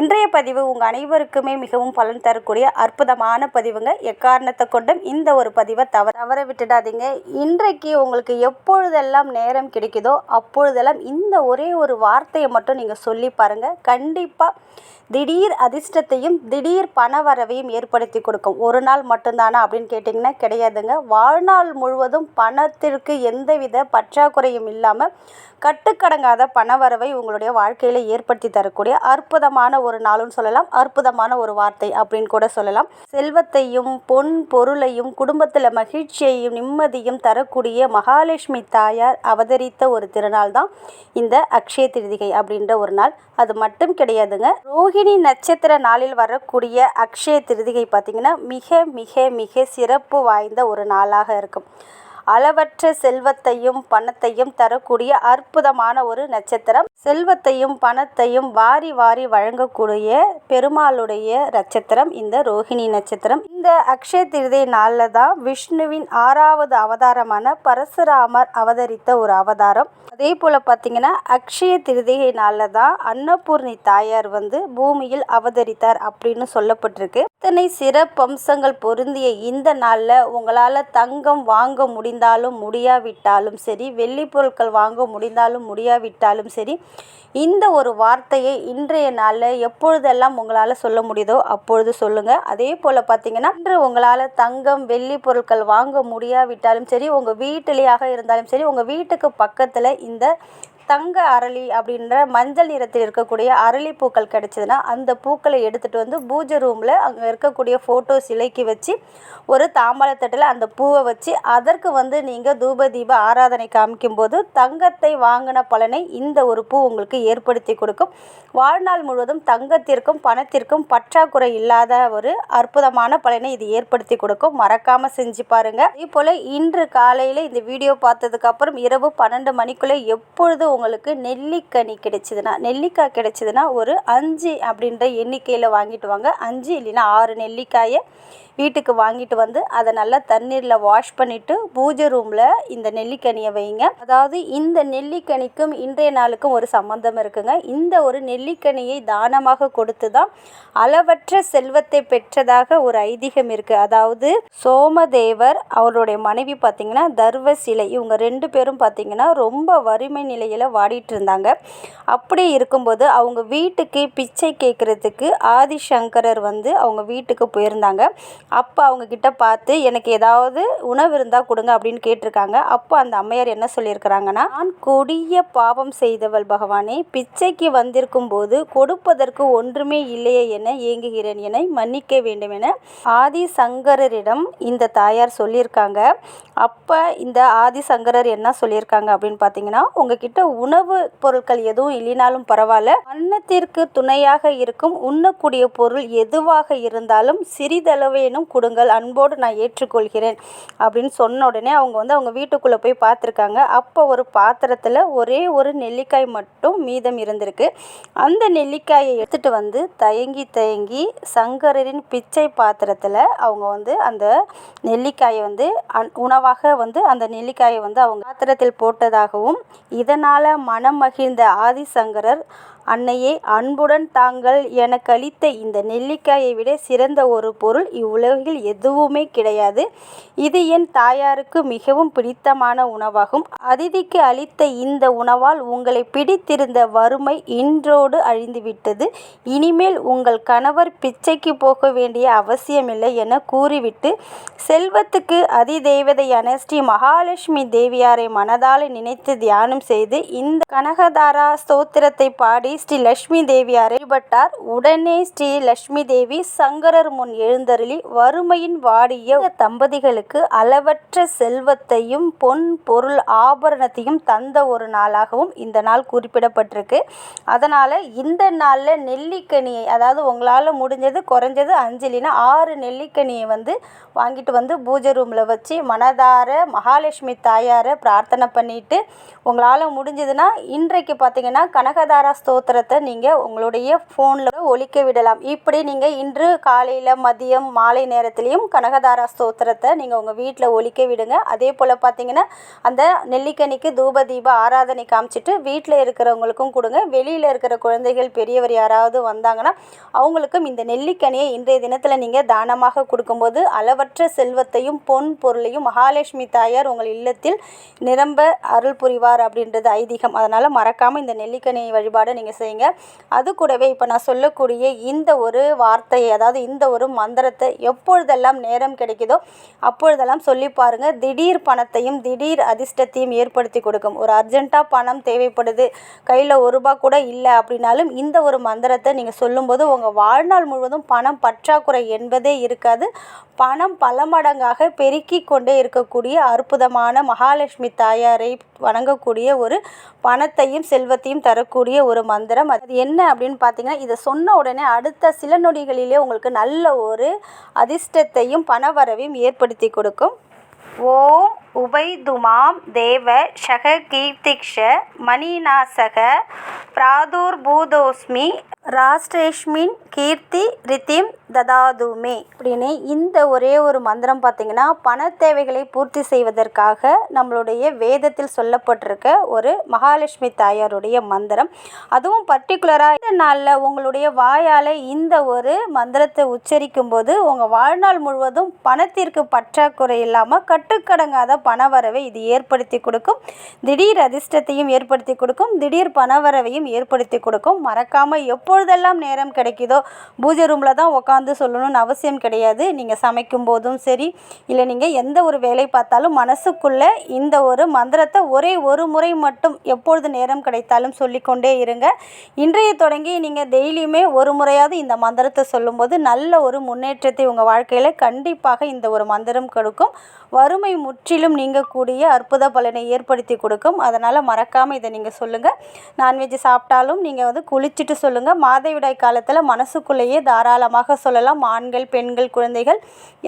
இன்றைய பதிவு உங்கள் அனைவருக்குமே மிகவும் பலன் தரக்கூடிய அற்புதமான பதிவுங்க. எக்காரணத்தை கொண்டும் இந்த ஒரு பதிவை தவற தவற விட்டுடாதீங்க. இன்றைக்கு உங்களுக்கு எப்பொழுதெல்லாம் நேரம் கிடைக்குதோ அப்பொழுதெல்லாம் இந்த ஒரே ஒரு வார்த்தையை மட்டும் நீங்கள் சொல்லி பாருங்கள் கண்டிப்பாக திடீர் அதிர்ஷ்டத்தையும் திடீர் பண வரவையும் ஏற்படுத்தி கொடுக்கும். ஒரு நாள் மட்டும்தானா அப்படின்னு கேட்டிங்கன்னா கிடையாதுங்க. வாழ்நாள் முழுவதும் பணத்திற்கு எந்தவித பற்றாக்குறையும் இல்லாமல் கட்டுக்கடங்காத பணவரவை உங்களுடைய வாழ்க்கையில் ஏற்படுத்தி தரக்கூடிய அற்புதமான ஒரு நாளும் சொல்லலாம். அற்புதமான ஒரு வார்த்தை அப்படின்னு கூட சொல்லலாம். செல்வத்தையும் பொன் பொருளையும் குடும்பத்தில் மகிழ்ச்சியையும் நிம்மதியும் தரக்கூடிய மகாலட்சுமி தாயார் அவதரித்த ஒரு திருநாள் தான் இந்த அக்ஷய திருதிகை அப்படின்ற ஒரு நாள். அது மட்டும் கிடையாதுங்க. ரோஹிணி நட்சத்திர நாளில் வரக்கூடிய அக்ஷய திருதிகை பார்த்திங்கன்னா மிக மிக மிக சிறப்பு வாய்ந்த ஒரு நாளாக இருக்கும். அளவற்ற செல்வத்தையும் பணத்தையும் தரக்கூடிய அற்புதமான ஒரு நட்சத்திரம். செல்வத்தையும் பணத்தையும் வாரி வாரி வழங்கக்கூடிய பெருமாளுடைய நட்சத்திரம் இந்த ரோஹிணி நட்சத்திரம். இந்த அக்ஷய திருதை நாளில் தான் விஷ்ணுவின் ஆறாவது அவதாரமான பரசுராமர் அவதரித்த ஒரு அவதாரம். அதே போல் பார்த்தீங்கன்னா அக்ஷய திருதிகை நாளில் தான் அன்னபூர்ணி தாயார் வந்து பூமியில் அவதரித்தார் அப்படின்னு சொல்லப்பட்டிருக்கு. இத்தனை சிறப்பம்சங்கள் பொருந்திய இந்த நாளில் உங்களால் தங்கம் வாங்க முடிந்தாலும் முடியாவிட்டாலும் சரி வெள்ளி பொருட்கள் வாங்க முடிந்தாலும் முடியாவிட்டாலும் சரி இந்த ஒரு வார்த்தையை இன்றைய நாளில் எப்பொழுதெல்லாம் உங்களால் சொல்ல முடியுதோ அப்பொழுது சொல்லுங்கள் அதே போல் பார்த்தீங்கன்னா இன்று உங்களால் தங்கம் வெள்ளி பொருட்கள் வாங்க முடியாவிட்டாலும் சரி உங்கள் வீட்டிலேயாக இருந்தாலும் சரி உங்கள் வீட்டுக்கு பக்கத்தில் இந்த தங்க அரளி அப்படின்ற மஞ்சள் நிறத்தில் இருக்கக்கூடிய அரளி பூக்கள் கிடச்சிதுன்னா அந்த பூக்களை எடுத்துகிட்டு வந்து பூஜை ரூமில் அங்கே இருக்கக்கூடிய ஃபோட்டோ சிலைக்கு வச்சு ஒரு தாம்பாளத்தட்டில் அந்த பூவை வச்சு அதற்கு வந்து நீங்கள் தூப தீப ஆராதனை காமிக்கும்போது தங்கத்தை வாங்கின பலனை இந்த ஒரு பூ உங்களுக்கு ஏற்படுத்தி கொடுக்கும். வாழ்நாள் முழுவதும் தங்கத்திற்கும் பணத்திற்கும் பற்றாக்குறை இல்லாத ஒரு அற்புதமான பலனை இது ஏற்படுத்தி கொடுக்கும். மறக்காமல் செஞ்சு பாருங்கள் இதே போல் இன்று காலையில் இந்த வீடியோ பார்த்ததுக்கப்புறம் இரவு பன்னெண்டு மணிக்குள்ளே எப்பொழுது உங்களுக்கு நெல்லிக்கனி கிடைச்சிதுன்னா நெல்லிக்காய் கிடைச்சிதுன்னா ஒரு அஞ்சு அப்படின்ற எண்ணிக்கையில் வாங்கிட்டு வாங்க. அஞ்சு இல்லைன்னா ஆறு நெல்லிக்காயை வீட்டுக்கு வாங்கிட்டு வந்து அதை நல்லா தண்ணீரில் வாஷ் பண்ணிவிட்டு பூஜை ரூமில் இந்த நெல்லிக்கனியை வைங்க. அதாவது இந்த நெல்லிக்கனிக்கும் இன்றைய நாளுக்கும் ஒரு சம்மந்தம் இருக்குங்க. இந்த ஒரு நெல்லிக்கனியை தானமாக கொடுத்து தான் அளவற்ற செல்வத்தை பெற்றதாக ஒரு ஐதீகம் இருக்குது அதாவது சோமதேவர் அவருடைய மனைவி பார்த்திங்கன்னா தர்வ சிலை இவங்க ரெண்டு பேரும் பார்த்திங்கன்னா ரொம்ப வறுமை நிலையில் வாடிட்டு இருந்தாங்க. அப்படி இருக்கும்போது அவங்க வீட்டுக்கு பிச்சை கேட்குறதுக்கு ஆதிசங்கரர் வந்து அவங்க வீட்டுக்கு போயிருந்தாங்க. அப்போ அவங்கக்கிட்ட பார்த்து எனக்கு ஏதாவது உணவு இருந்தால் கொடுங்க அப்படின்னு கேட்டிருக்காங்க. அப்போ அந்த அம்மையார் என்ன சொல்லியிருக்கிறாங்கன்னா நான் கொடிய பாவம் செய்தவள் பகவானே பிச்சைக்கு வந்திருக்கும் போது கொடுப்பதற்கு ஒன்றுமே இல்லையே என ஏங்குகிறேன். என மன்னிக்க வேண்டும் என ஆதிசங்கரரிடம் இந்த தாயார் சொல்லியிருக்காங்க. அப்போ இந்த ஆதிசங்கரர் என்ன சொல்லியிருக்காங்க அப்படின்னு பார்த்தீங்கன்னா உங்ககிட்ட உணவு பொருட்கள் எதுவும் இல்லைனாலும் பரவாயில்ல. அன்னத்திற்கு துணையாக இருக்கும் உண்ணக்கூடிய பொருள் எதுவாக இருந்தாலும் சிறிதளவேனும் கொடுங்கள் அன்போடு நான் ஏற்றுக்கொள்கிறேன் அப்படின்னு சொன்ன உடனே அவங்க வந்து அவங்க வீட்டுக்குள்ளே போய் பார்த்துருக்காங்க. அப்போ ஒரு பாத்திரத்தில் ஒரே ஒரு நெல்லிக்காய் மட்டும் மீதம் இருந்திருக்கு. அந்த நெல்லிக்காயை எடுத்துகிட்டு வந்து தயங்கி தயங்கி சங்கரரின் பிச்சை பாத்திரத்தில் அவங்க வந்து அந்த நெல்லிக்காயை வந்து அன் உணவாக வந்து அந்த நெல்லிக்காயை வந்து அவங்க பாத்திரத்தில் போட்டதாகவும் இதனால் மனம் மகிழ்ந்த ஆதிசங்கரர் அன்னையே அன்புடன் தாங்கள் எனக்கு அளித்த இந்த நெல்லிக்காயை விட சிறந்த ஒரு பொருள் இவ்வுலகில் எதுவுமே கிடையாது. இது என் தாயாருக்கு மிகவும் பிடித்தமான உணவாகும். அதிதிக்கு அளித்த இந்த உணவால் உங்களை பிடித்திருந்த வறுமை இன்றோடு அழிந்துவிட்டது. இனிமேல் உங்கள் கணவர் பிச்சைக்கு போக வேண்டிய அவசியமில்லை என கூறிவிட்டு செல்வத்துக்கு அதிதெய்வதையான ஸ்ரீ மகாலட்சுமி தேவியாரை மனதால் நினைத்து தியானம் செய்து இந்த கனகதாரா ஸ்தோத்திரத்தை பாடி ஸ்ரீ லட்சுமி தேவியாரை வழிபட்டார். உடனே ஸ்ரீ லட்சுமி தேவி சங்கரர் முன் எழுந்தருளி வறுமையின் வாடிய தம்பதிகளுக்கு அளவற்ற செல்வத்தையும் பொன் பொருள் ஆபரணத்தையும் தந்த ஒரு நாளாகவும் இந்த நாள் குறிப்பிடப்பட்டிருக்கு. அதனால் இந்த நாளில் நெல்லிக்கனியை அதாவது உங்களால் முடிஞ்சது குறைஞ்சது அஞ்சலினா ஆறு நெல்லிக்கனியை வந்து வாங்கிட்டு வந்து பூஜை ரூமில் வச்சு மனதார மகாலட்சுமி தாயாரை பிரார்த்தனை பண்ணிட்டு உங்களால் முடிஞ்சதுன்னா இன்றைக்கு பார்த்தீங்கன்னா கனகதாரா ஸ்தோத்திரம் சூத்திரத்தை நீங்கள் உங்களுடைய ஃபோனில் ஒழிக்க விடலாம். இப்படி நீங்கள் இன்று காலையில் மதியம் மாலை நேரத்துலேயும் கனகதாரா ஸ்தோத்திரத்தை நீங்கள் உங்கள் வீட்டில் ஒலிக்க விடுங்க. அதே போல் பார்த்தீங்கன்னா அந்த நெல்லிக்கனிக்கு தூப தீப ஆராதனை காமிச்சிட்டு வீட்டில் இருக்கிறவங்களுக்கும் கொடுங்க. வெளியில் இருக்கிற குழந்தைகள் பெரியவர் யாராவது வந்தாங்கன்னா அவங்களுக்கும் இந்த நெல்லிக்கனியை இன்றைய தினத்தில் நீங்கள் தானமாக கொடுக்கும்போது அளவற்ற செல்வத்தையும் பொன் பொருளையும் மகாலட்சுமி தாயார் உங்கள் இல்லத்தில் நிரம்ப அருள் புரிவார் அப்படின்றது ஐதீகம். அதனால் மறக்காமல் இந்த நெல்லிக்கனி வழிபாடை நீங்கள் செய்யுங்க. அது கூடவே இப்போ நான் சொல்லக்கூடிய இந்த ஒரு வார்த்தையை அதாவது இந்த ஒரு மந்திரத்தை எப்பொழுதெல்லாம் நேரம் கிடைக்குதோ அப்பொழுதெல்லாம் சொல்லி பாருங்கள் திடீர் பணத்தையும் திடீர் அதிர்ஷ்டத்தையும் ஏற்படுத்தி கொடுக்கும். ஒரு அர்ஜென்ட்டாக பணம் தேவைப்படுது கையில் ஒரு ரூபா கூட இல்லை அப்படின்னாலும் இந்த ஒரு மந்திரத்தை நீங்கள் சொல்லும்போது உங்கள் வாழ்நாள் முழுவதும் பணம் பற்றாக்குறை என்பதே இருக்காது. பணம் பல மடங்காக பெருக்கி கொண்டே இருக்கக்கூடிய அற்புதமான மகாலட்சுமி தாயாரை வணங்கக்கூடிய ஒரு பணத்தையும் செல்வத்தையும் தரக்கூடிய ஒரு மந்திரம் அது என்ன அப்படின்னு பார்த்தீங்கன்னா இதை சொன்ன உடனே அடுத்த சில நொடிகளிலே உங்களுக்கு நல்ல ஒரு அதிர்ஷ்டத்தையும் பணவரவையும் ஏற்படுத்தி கொடுக்கும். ஓம் உபைதுமாம் தேவ ஷக கீர்த்திக்ஷ மணிநாசக பிராதுர்பூதோஸ்மி ராஷ்டேஷ்மின் கீர்த்தி ரித்திம் ததாதுமே. அப்படின்னு இந்த ஒரே ஒரு மந்திரம் பார்த்திங்கன்னா பண தேவைகளை பூர்த்தி செய்வதற்காக நம்மளுடைய வேதத்தில் சொல்லப்பட்டிருக்க ஒரு மகாலட்சுமி தாயாருடைய மந்திரம். அதுவும் பர்டிகுலராக இந்த நாளில் உங்களுடைய வாயால் இந்த ஒரு மந்திரத்தை உச்சரிக்கும் போது உங்கள் வாழ்நாள் முழுவதும் பணத்திற்கு பற்றாக்குறை இல்லாமல் கட்டுக்கடங்காத பணவரவை இது ஏற்படுத்தி கொடுக்கும். திடீர் அதிர்ஷ்டத்தையும் ஏற்படுத்தி கொடுக்கும். திடீர் பணவரவையும் ஏற்படுத்தி கொடுக்கும். மறக்காமல் எப்பொழுதெல்லாம் நேரம் கிடைக்குதோ பூஜை ரூமில் தான் உட்காந்து சொல்லணும்னு அவசியம் கிடையாது. நீங்கள் சமைக்கும் போதும் சரி இல்லை நீங்கள் எந்த ஒரு வேலை பார்த்தாலும் மனசுக்குள்ளே இந்த ஒரு மந்திரத்தை ஒரே ஒரு முறை மட்டும் எப்பொழுது நேரம் கிடைத்தாலும் சொல்லிக்கொண்டே இருங்க. இன்றைய தொடங்கி நீங்கள் டெய்லியுமே ஒரு முறையாவது இந்த மந்திரத்தை சொல்லும்போது நல்ல ஒரு முன்னேற்றத்தை உங்கள் வாழ்க்கையில் கண்டிப்பாக இந்த ஒரு மந்திரம் கொடுக்கும். வறுமை முற்றிலும் முற்றிலும் நீங்கக்கூடிய அற்புத பலனை ஏற்படுத்தி கொடுக்கும். அதனால் மறக்காமல் இதை நீங்கள் சொல்லுங்கள் நான்வெஜ் சாப்பிட்டாலும் நீங்கள் வந்து குளிச்சுட்டு சொல்லுங்கள் மாதவிடாய் காலத்தில் மனசுக்குள்ளேயே தாராளமாக சொல்லலாம். ஆண்கள் பெண்கள் குழந்தைகள்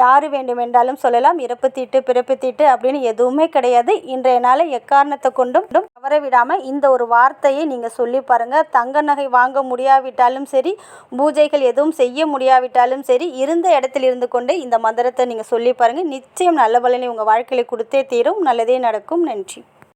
யார் வேண்டுமென்றாலும் சொல்லலாம். இறப்பு தீட்டு பிறப்பு தீட்டு அப்படின்னு எதுவுமே கிடையாது. இன்றைய நாளை எக்காரணத்தை கொண்டும் தவற விடாமல் இந்த ஒரு வார்த்தையை நீங்கள் சொல்லி பாருங்கள் தங்க நகை வாங்க முடியாவிட்டாலும் சரி பூஜைகள் எதுவும் செய்ய முடியாவிட்டாலும் சரி இருந்த இடத்தில் இருந்து கொண்டு இந்த மந்திரத்தை நீங்கள் சொல்லி பாருங்கள் நிச்சயம் நல்ல பலனை உங்கள் வாழ்க்கையில் கொடுத்தே தீரும். நல்லதே நடக்கும். நன்றி.